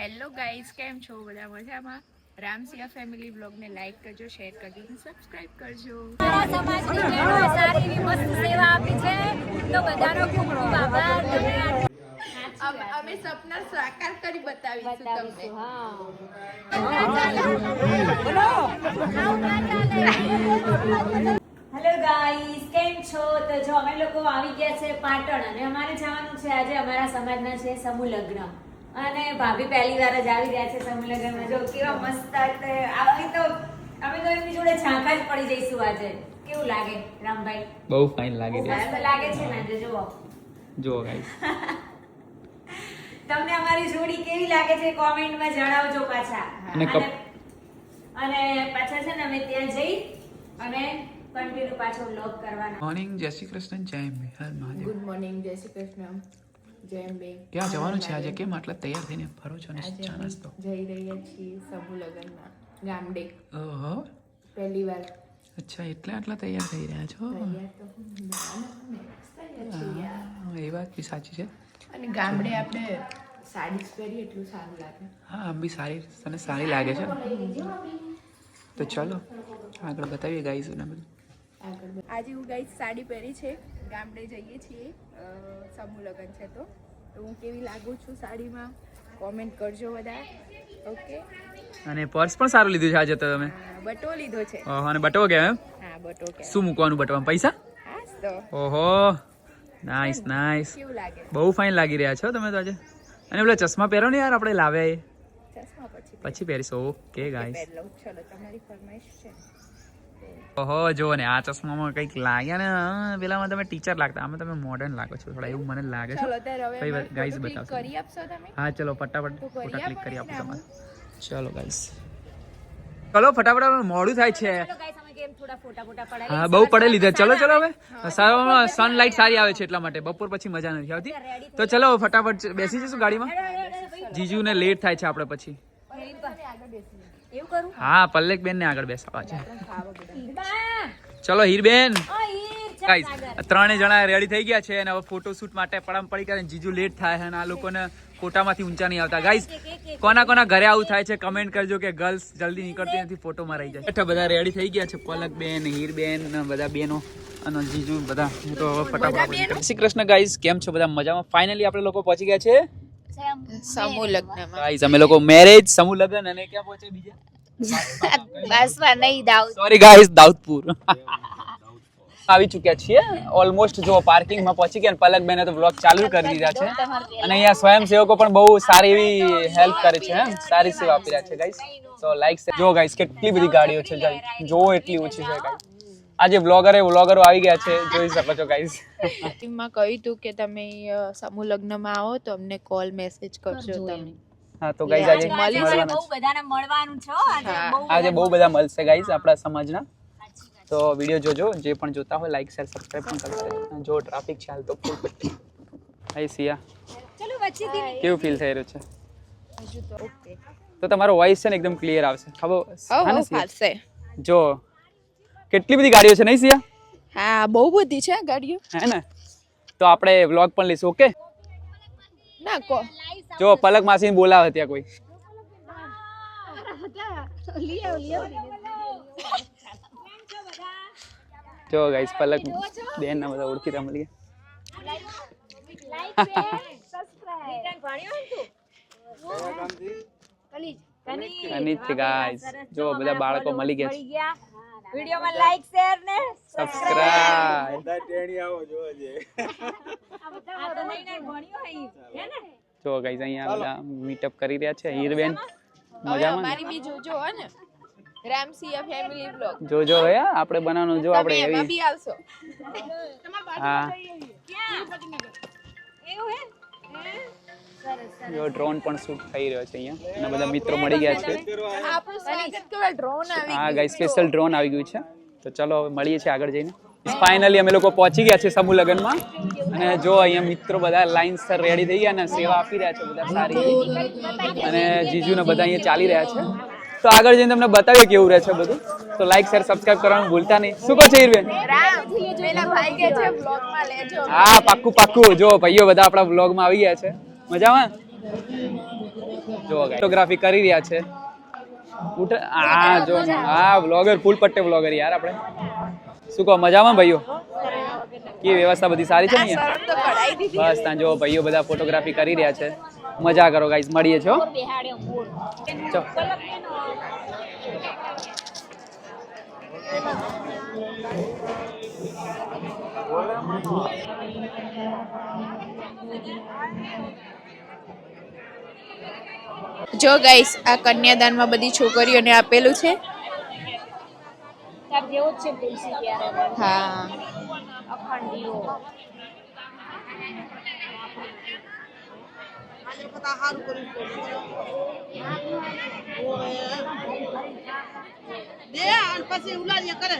Hello guys કેમ છો? બધા મજામાં? રામસિયા ફેમિલી બ્લોગને લાઈક કરજો શેર કરજો અને સબસ્ક્રાઇબ કરજો. સમાજની બહેનોએ સારી એવી મસ્ત સેવા આપી છે? તો બધાનો ખૂબ ખૂબ આભાર. તમે અમે સપના સાકાર કરી બતાવીશું તમને. હેલો ગાઈસ કેમ છો? તો જો અમે લોકો આવી ગયા છે પાટણ અને અમારે જવાનું છે આજે અમારા સમાજના છે સમૂહ લગ્ન. અને ભાભી પહેલી વાર જ આવી રહ્યા છે સમૂહ જો કેવા મસ્ત આવી તો અમે તો એમની જોડે ઝાંકા જ પડી જઈશું આજે. કેવું લાગે રામભાઈ? બહુ ફાઇન લાગે છે. મસ્ત લાગે છે ને જો જુઓ. ગાઈસ તમને અમારી જોડી કેવી લાગે છે કોમેન્ટમાં જણાવજો પાછા. અને પાછા છે ને અમે ત્યાં જઈ અને કન્ટિન્યુ પાછો વ્લોગ કરવાનો. મોર્નિંગ જય શ્રી કૃષ્ણ જય મહાદેવ. ગુડ મોર્નિંગ જય શ્રી કૃષ્ણ. ક્યાં જવાનું છે આજે કેમ આટલા તૈયાર થઈને ફરો છો ને? ચા નાસ્તો જઈ રહ્યા છીએ સબુ લગનમાં ગામડે. ઓહો. પહેલી વાર. અચ્છા એટલે આટલા તૈયાર થઈ રહ્યા છો? એ વાત બી સાચી છે. અને ગામડે આપણે સાડી પહેરીએ એટલું સારું લાગે. હા આમ બી સારી તને સારી લાગે છે? તો ચલો આગળ બતાવીએ ગાઈઝ ને બધું. આગળ આજે હું ગાઈઝ સાડી પહેરી છે. ગામડે જઈએ છીએ. સમૂહ લગ્ન છે તો. તો હું કેવી લાગુ છું સાડીમાં? કોમેન્ટ કરજો બધા. ઓકે અને પર્સ પણ સારું લીધું છે આજે તો તમે? બટો લીધો છે. ઓહો અને બટો કે એમ? હા બટો કે શું મૂકવાનું બટવામાં પૈસા? ઓહો નાઈસ નાઈસ બહુ ફાઇન લાગી રહ્યા છો તમે તો આજે? અને પેલા ચશ્મા પહેરો ને યાર આપણે લાવ્યા એ. પછી પહેરીશ. ઓકે ગાઈસ ચલો તમારી ફરમાઈશ છે. ઓહો જો ને આ ચશ્મામાં કંઈક લાગ્યા ને પેલામાં તમે ટીચર લાગતા આમાં તમે મોડર્ન લાગો છો થોડા એવું મને લાગે છે. click બતાવશો. કરી આપશો તમે? હા ચલો ફટાફટ ફોટા ક્લિક કરી આપો. તમારે. ચલો ગાઈઝ ચલો ફટાફટ મોડું થાય છે. હા બહુ પડે લીધા ચલો ચલો હવે સનલાઇટ સારી આવે છે એટલા માટે. બપોર પછી મજા નથી આવતી. તો ચલો ફટાફટ બેસી જઈશું ગાડીમાં. જીજુને લેટ થાય છે આપણે પછી. હા પલ્લેક બેન ને આગળ બેસાવા છે! ચલો હીરબેન. ત્રણે જણા રેડી થઈ ગયા છે અને હવે ફોટોશૂટ માટે પડામ પડી કરે જીજુ લેટ થાય અને આ લોકોને ફોટામાંથી ઊંચા નહીં આવતા. ગાઈસ કોના કોના ઘરે આવું થાય છે કમેન્ટ કરજો કે ગર્લ્સ જલ્દી નીકળતી નથી ફોટોમાં રહી જાય. એટલે બધા રેડી થઈ ગયા છે પલક બેન હીર બેન બધા બેનો અને જીજુ બધા. હું તો હવે ફટાફટ શ્રી કૃષ્ણ ગાઈસ કેમ છો? બધા મજામાં? ફાઇનલી આપણે લોકો પહોંચી ગયા છે. સમૂહ લગ્ન ગાઈસ અમે લોકો મેરેજ સમૂહ લગ્ન અને ક્યાં પહોંચે બીજા? બસમાં નહીં દાવ સોરી ગાઈસ દાઉદપુર. આવી ચૂક્યા છીએ. ઓલમોસ્ટ જો પાર્કિંગમાં પહોંચી ગયા અને પલક બેને તો વ્લોગ ચાલુ કરી દીધા છે. અને અહીંયા સ્વયંસેવકો પણ બહુ સારી એવી હેલ્પ કરે છે હે. સારી સેવા આપી રહ્યા છે ગાઈસ તો લાઈક જો ગાઈસ કેટલી બધી ગાડીઓ છે ગાઈસ જો એટલી ઓછી છે ગાઈસ આજે એ વ્લોગરો આવી ગયા છે. જોઈ શકો છો ગાઈસ ટીમમાં કહ્યું હતું કે તમે સમૂહ લગ્નમાં આવો તો અમને કોલ મેસેજ કરજો તમે. હા તો ગાઈઝ આજે આજે બહુ બધાને મળવાનું છે આજે બહુ બધા મળશે ગાઈઝ આપણા સમાજના. તો વીડિયો જોજો જે પણ જોતા હોય લાઈક શેર સબસ્ક્રાઇબ પણ કરશે. જો ટ્રાફિક છે હાલ તો ફૂલ પટ્ટી. હાય સિયા ચલો વચ્ચેથી કેવું ફીલ થઈ રહ્યું છે? તો તમારો વોઇસ છે ને એકદમ ક્લિયર આવશે. હવે હા ને ફાલશે જો કેટલી બધી ગાડીઓ છે નહીં સિયા હા બહુ બધી છે ગાડીઓ. હે ને? તો આપણે વ્લોગ પણ લઈશું ઓકે ના કો જો પલક માસીને બોલાવે ત્યાં કોઈ. જો ગાઈસ પલક બેન ના બધા ઓળખી છે ગાઈસ જો બધા બાળકો મળી ગયા. વિડીયોમાં લાઈક શેર ને સબસ્ક્રાઇબ આ તો નહીં નહીં ભણ્યો હઈ હે ને? જો ગાઈઝ અહીંયા બધા મીટઅપ કરી રહ્યા છે હીરબેન. મજામાં? મારી બી જોજો હે ને. રામસિયા ફેમિલી બ્લોગ જો જો હે આપણે બનાવવાનું જો આપણે એવી. બી આવશો. હા. એવું હે? ડ્રોન પણ શૂટ થઈ રહ્યો છે અહીંયા. અને બધા મિત્રો મળી ગયા છે. આપણું સ્વાગત કરવા ડ્રોન આવી હા ગાઈ સ્પેશિયલ ડ્રોન આવી ગયું છે. તો ચલો હવે મળીએ છીએ આગળ જઈને. ફાઇનલી અમે લોકો પહોંચી ગયા છે સમૂહ લગ્નમાં. અને જો અહીંયા મિત્રો બધા લાઈન સર રેડી થઈ ગયા અને સેવા આપી રહ્યા છે બધા સારી. અને જીજુને બધા અહીંયા ચાલી રહ્યા છે. તો આગળ જઈને તમને બતાવીએ કેવું રહે છે બધું. તો લાઈક શેર સબસ્ક્રાઇબ કરવાનું ભૂલતા નહીં. શું કહો છો હીરબેન પેલા ભાઈ કે છે બ્લોગમાં હા પાક્કું પાક્કું. જો ભાઈઓ બધા આપણા બ્લોગમાં આવી ગયા છે. મજામાં? જો ફોટોગ્રાફી કરી રહ્યા છે. હા જો હા વ્લોગર ફૂલ પટ્ટે વ્લોગર યાર આપણે. શું કહો મજામાં ભાઈઓ? કે વ્યવસ્થા બધી સારી છે ને બસ ત્યાં જો ભાઈઓ બધા ફોટોગ્રાફી કરી રહ્યા છે. મજા કરો ગાઈસ મળીએ છો? ચો જો ગાઈસ આ કન્યાદાનમાં બધી છોકરીઓને આપેલું છે. તાર જેવો જ છે તુલસી ત્યારે. હા. દે પછી ઉલાડીએ કરે.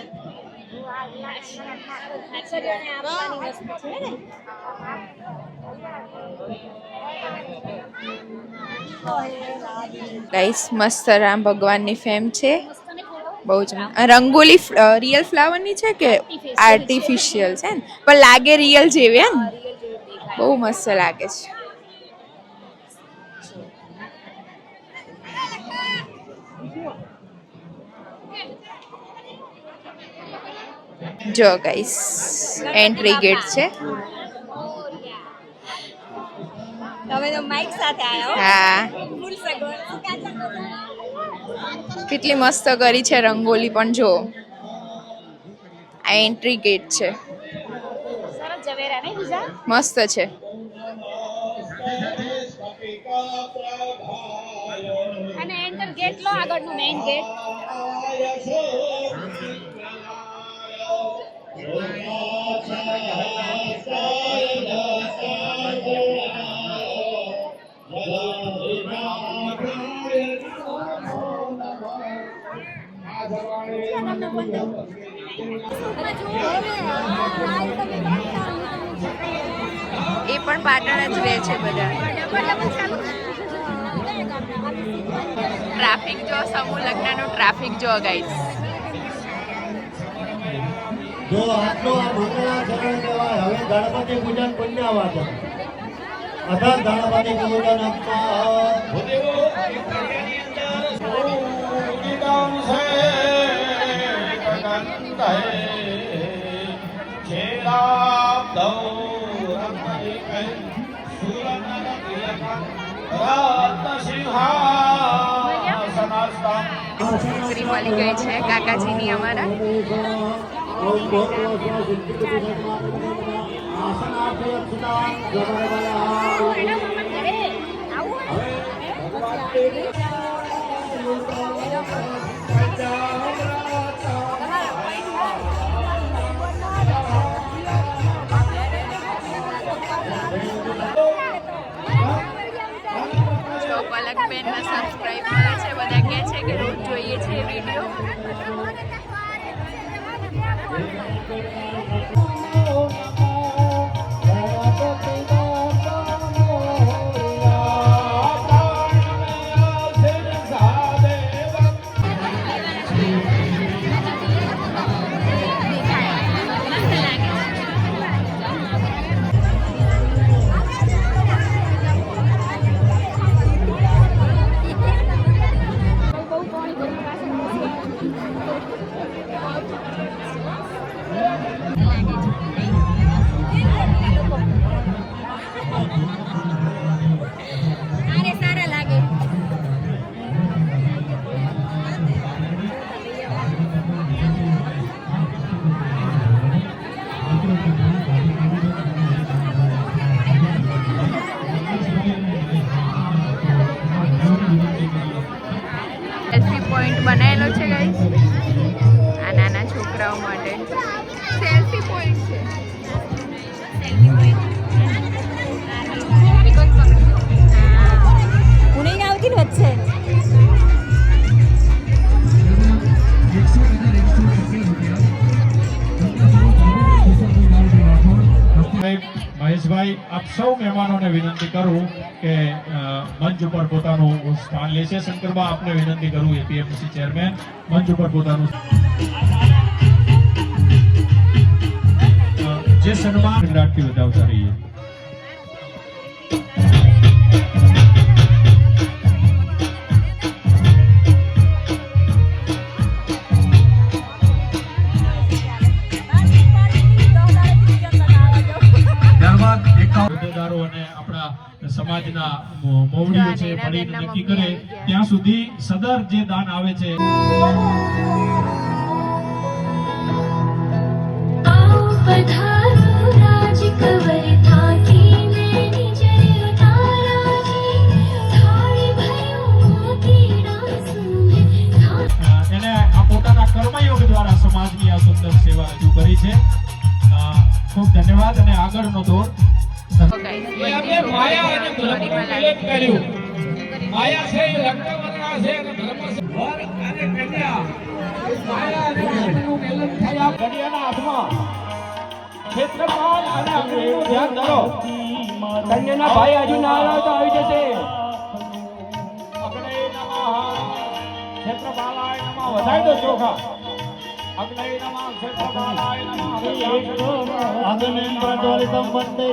આપવાની વસ્તુ છે ને. ગાઈસ મસ્ત રામ ભગવાનની ફેમ છે. બહુ જ રંગોલી રિયલ ફ્લાવરની છે કે આર્ટિફિશિયલ છે ને? પણ લાગે રિયલ જેવી એમ? બહુ મસ્ત લાગે છે. જો ગાઈસ એન્ટ્રી ગેટ છે. તમે તો માઈક સાથે આવ્યા હા. કેટલી મસ્ત કરી છે રંગોલી પણ જો. આ એન્ટ્રી ગેટ છે. મસ્ત છે. અને એન્ટર ગેટ લો આગળનું મેઇન ગેટ એ પણ પાટણ જ રહે છે બધા. ટ્રાફિક જો, સમૂહ લગ્નનો ટ્રાફિક જો ગાઈસ જો આટલો આ મંગળાચરણ કહેવાય, હવે ગણપતિ પૂજન પુણ્યવાચન અથા ગણપતિ પૂજન અપ્પા છોકરી મળી ગઈ છે કાકાજીની અમારા જો પલકબેનના સબસ્ક્રાઇબ કરે છે બધા કહે છે કે રોજ જોઈએ છે વીડિયો મહેશભાઈ આપ સૌ મહેમાનોને વિનંતી કરું કે અ, મંચ ઉપર પોતાનું સ્થાન લેશે શંકરબા આપને વિનંતી કરું એપીએમસી ચેરમેન મંચ ઉપર પોતાનું અ, જે સન્માન ગુજરાતથી વધાવતા રહીએ સમાજના મોવડીઓ છે મળીને નક્કી કરે ત્યાં સુધી સદર જે દાન આવે છે. આ પોતાના કર્મયોગ દ્વારા સમાજની આ સુંદર સેવા રજૂ કરી છે. ખૂબ ધન્યવાદ અને આગળનો દોર. માયા અને ધર્મ કન્યાના ભાઈ હજુ ના આવ્યો તો આવી જશે. અગ્નય નમઃ ચોખા અગ્નય નમઃ ક્ષેત્રપાલાય નમઃ અગ્નિમ પ્રજ્વલિતમ વંદે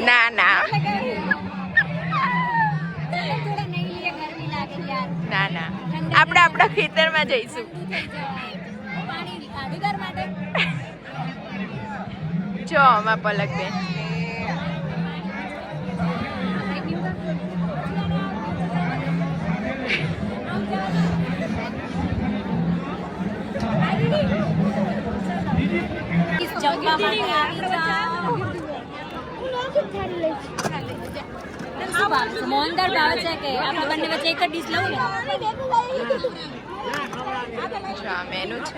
ના ના. ના ના. આપણે આપણા ખેતરમાં જઈશું. જો આમાં પલક બેન જમવા માટે શું ભાવે છે? કે આપણે બંને વચ્ચે એક જ ડીશ લઉં મેનુ છે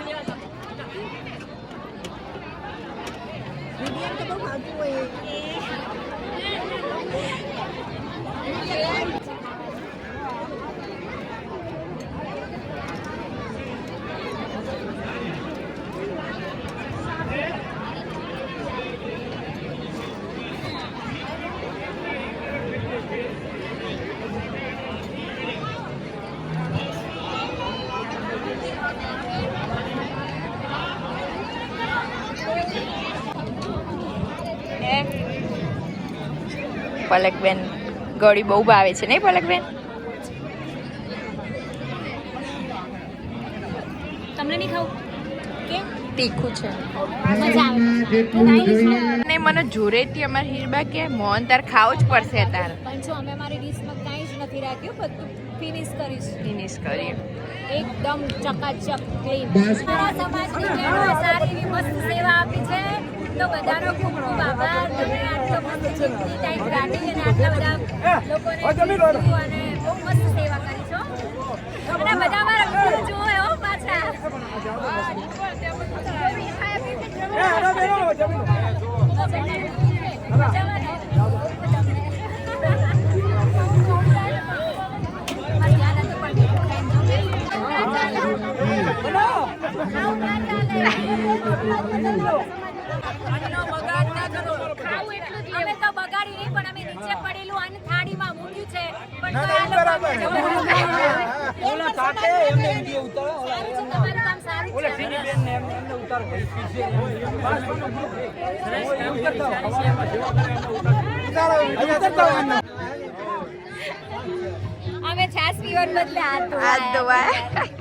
પલકબેન ગળી બહુ ભાવે છે નહીં પલકબેન તમને નહીં ખાવું? કેમ? તીખું છે. ને. મને જોરેથી અમાર હીરબા કે મોહન તાર ખાવો જ પડશે તાર. પણ જો અમે મારી ડીશમાં કાંઈ જ નથી રાખ્યું બધું ફિનિશ કરીશ. ફિનિશ કરીએ. એકદમ ચકાચક થઈ મારા સમાજની સારી એવી મસ્ત સેવા આપી છે. તો બધાનો ખૂબ ખૂબ આભાર. તમે આટલો મસ્ત ટાઈમ કાઢી અને આટલા બધા લોકોને અને ઓલા કાટે એમને વિડિયો ઉતારો તમારું કામ સારું ઓલા ટીવી બેન ને એમને એમને ઉતારો અમે છાસ પીવાને બદલે હાથ હાથ ધોવા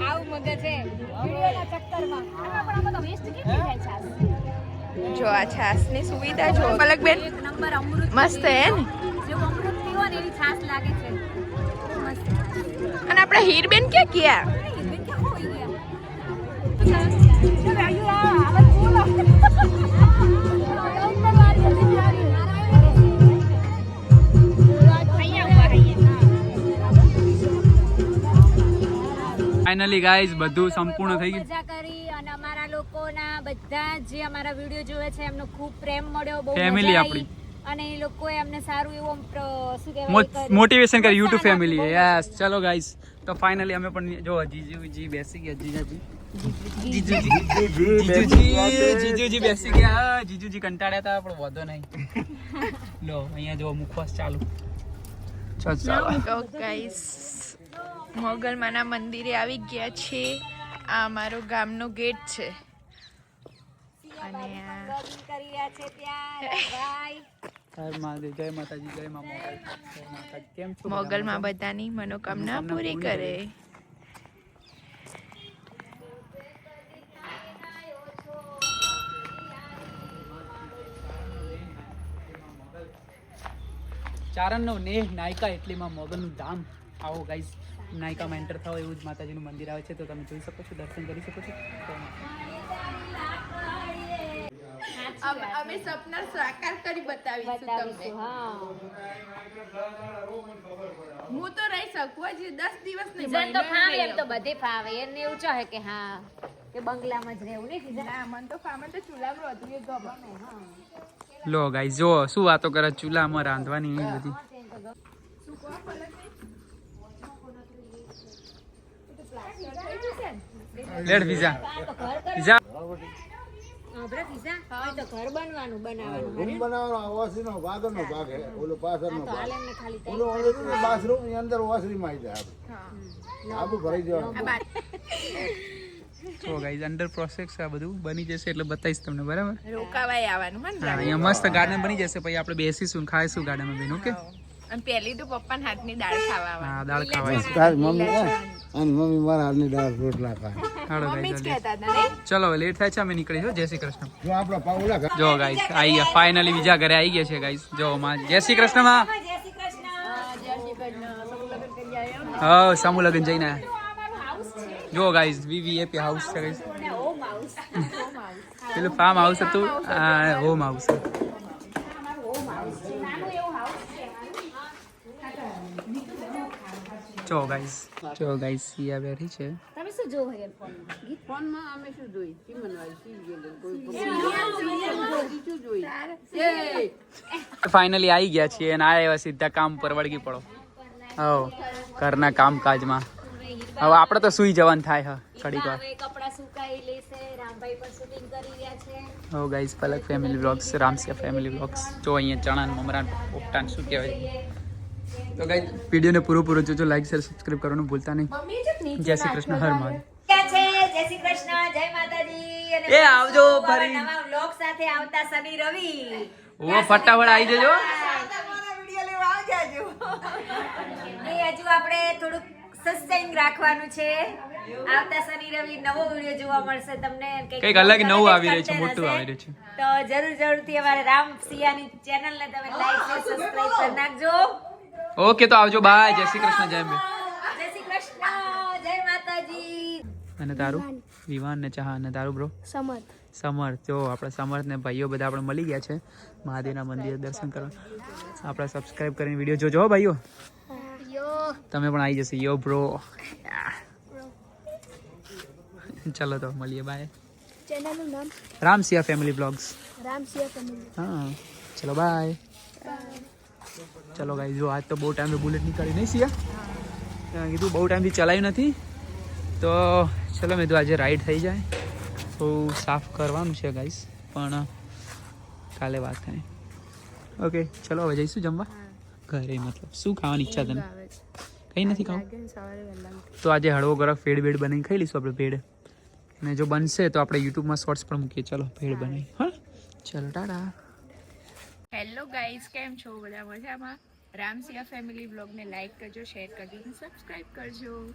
આવું મગજ છે વિડિયોના ચક્કરમાં પણ તો વેસ્ટ કેટલી જાય છાસ જો આ છાસની સુવિધા જો. પલકબેન નંબર અમૃત મસ્ત હે ને? જેવું અમૃત પીવો ને એવી છાસ લાગે છે. અને આપણા હીરબેન ક્યાં ગયા. ફાઇનલી ગાઈઝ બધું સંપૂર્ણ થઈ ગયું મજા કરી અને અમારા લોકોના બધા જે અમારા વીડિયો જોવે છે એમનો ખૂબ પ્રેમ મળ્યો બહુ ફેમિલી આપણી. અને એ લોકોએ અમને સારું એવું શું કહેવાય મોટિવેશન કરી યુટ્યુબ ફેમિલી. યસ ચલો ગાઈસ તો ફાઇનલી અમે પણ જો જીજુજી બેસી ગયા જીજાજી. જીજુજી. બેસી ગયા. જીજુજી કંટાળ્યા હતા પણ વાંધો નહીં. લો અહીંયા જો મુખવાસ ચાલુ. ચલ ચાલો. તો ગાઈસ મોગલમાના મંદિરે આવી ગયા છે. આ અમારો ગામનો ગેટ છે. અને કરી રહ્યા છે ત્યાં ભાઈ. હર મહાદેવ જય માતાજી જય મા મોગલ. જય માતાજી કેમ છો બધા? મોગલમાં બધાની મનોકામના પૂરી કરે. ચારણનો નેહ નાયકા એટલીમાં મોગલનું ધામ. આવો ગાઈઝ નાયકામાં એન્ટર થાવ એવું જ માતાજીનું મંદિર આવે છે તો તમે જોઈ શકો છો દર્શન કરી શકો છો. અમે સપના સાકાર કરી બતાવીશું તમને. હું. તો રહી શકું હજી દસ દિવસ નહીં તો ફાવે એમ તો બધે ફાવે. એને એવું ચાહે કે હા કે બંગલામાં જ રહેવું નહીં સીધા હા મને તો ફામે તો ચૂલામાં હતું એ ગમે લો ગાઈ જો શું વાતો કરે ચૂલામાં રાંધવાની એ બધી લેડ વિઝા પીઝા આપણે ફિઝા હવે તો ઘર બનવાનું બનાવવાનું રૂમ બનાવવાનો ઓસરીનો ભાગનો ભાગ હે ઓલો પાછળનો ભાગ. ઓલો ઓલો બાથરૂમની અંદર ઓસરીમાં આવી જાય આપણે આબુ ભરાઈ જવાનું. જો ગાઈઝ અંડર પ્રોસેસ આ બધું. બની જશે એટલે બતાવીશ તમને બરાબર? રોકાવાય આવવાનું હા અહીંયા મસ્ત ગાર્ડન બની જશે. પછી આપણે બેસીશું ખાઈશું ગાર્ડનમાં બેન ઓકે અને પહેલી તો પપ્પાના હાથની દાળ ખાવા હા દાળ ખાવાય તારી મમ્મી અને મમ્મી મારા હાલની દાળ રોટલા ખાય. મમ્મી જ કહેતા હતા ને? ચલો લેટ થાય છે અમે નીકળી જો જય શ્રી કૃષ્ણ. જો ગાઈસ પાઉલા જો આવી ગયા. ફાઇનલી બીજા ઘરે આવી ગયા છે ગાઈઝ. જો માં જય શ્રી કૃષ્ણમાં. જય શ્રી કૃષ્ણ. હા સમૂહ લગન જઈને જો ગાઈઝ વીવીએપી હાઉસ છે ગાઈઝ. પેલું ફાર્મ હાઉસ હતું. આ હોમ હાઉસ એવું હાઉસ છે જો ગાઈસ જો ગાઈઝ સિયા બેઠી છે. તમે શું જોવો ફોનમાં ગીત ફોનમાં અમે શું જોઈ? ચીમન સી ગેલે? કોઈ શું જોઈ? ફાઇનલી આવી ગયા છીએ અને આ એવા સીધા કામ પર વળગી પડો. હવ ઘરના કામકાજમાં. હવે આપણે તો સુઈ જવાનું થાય હ ઘડીક વાર. હવે કપડા સુકાઈ લેશે રામભાઈ પણ શૂટિંગ કરી રહ્યા છે. હવ guys Palak family blogs Ramsiya family blogs જો અહીંયા ચણા મમરાન મમરા ને પોપટા ને શું કહેવાય? તો ગાઈઝ વિડીયોને પૂરો પૂરો જોજો લાઈક શેર સબસ્ક્રાઇબ કરવાનું ભૂલતા નહીં. જય શ્રી કૃષ્ણ હર મહાદેવ. જય શ્રી કૃષ્ણ જય માતાજી. અને એ આવજો ફરી. નવા વ્લોગ સાથે આવતા શનિ રવિ. ઓ ફટાફટ આવી જજો. એ હજુ આપણે થોડુંક સસ્ટેઇન રાખવાનું છે. આવતા શનિ રવિ નવો વીડિયો જોવા મળશે તમને. કંઈક અલગ નવું આવી રહ્યું છે, મોટું. આવી રહ્યું છે. તો જરૂર જરૂરથી અમારે રામ સિયાની ચેનલ ને તમે લાઈક સબસ્ક્રાઇબ કરી નાખજો. ઓકે તો આવજો. બાય. જય શ્રી કૃષ્ણ જય જય શ્રી કૃષ્ણ. જય માતાજી. અને તારું? વિવાન. ને ચાહ અને તારું બ્રો સમર્થ. સમર્થ. જો આપણે સમર્થ ને ભાઈઓ બધા આપણે મળી ગયા છે. મહાદેવના મંદિરે દર્શન કરવા. આપણે સબસ્ક્રાઇબ કરીને વીડિયો જોજો હો ભાઈઓ. તમે પણ આવી જશે. યો બ્રો ચલો તો મળીએ. બાય. ચેનલનું નામ? Ram family blogs Ramsiya family હા. ચલો બાય. ચલો ગાઈ જો આજ તો બહુ ટાઈમથી બુલેટ નીકળી નહીં સિયા કીધું બહુ ટાઈમથી ચલાવ્યું નથી. તો ચલો મેં તો આજે રાઈડ થઈ જાય. તો સાફ કરવાનું છે ગાઈસ પણ કાલે વાત થાય. ઓકે ચલો હવે જઈશું જમવા? ઘરે મતલબ શું ખાવાની ઈચ્છા તને? કંઈ નથી ખાવું. તો આજે હળવો ગરમ ફેડ બેડ બનાવીને ખાઈ લઈશું આપણે ભેડ અને જો બનશે તો આપણે યુટ્યુબમાં શોર્ટ્સ પણ મૂકીએ. ચલો ભેડ બનાવી. હા. ચલો ટાટા. હેલો ગાઈઝ કેમ છો? બધા મજામાં? રામસિયા ફેમિલી બ્લોગને લાઈક કરજો શેર કરજો અને સબસ્ક્રાઈબ કરજો.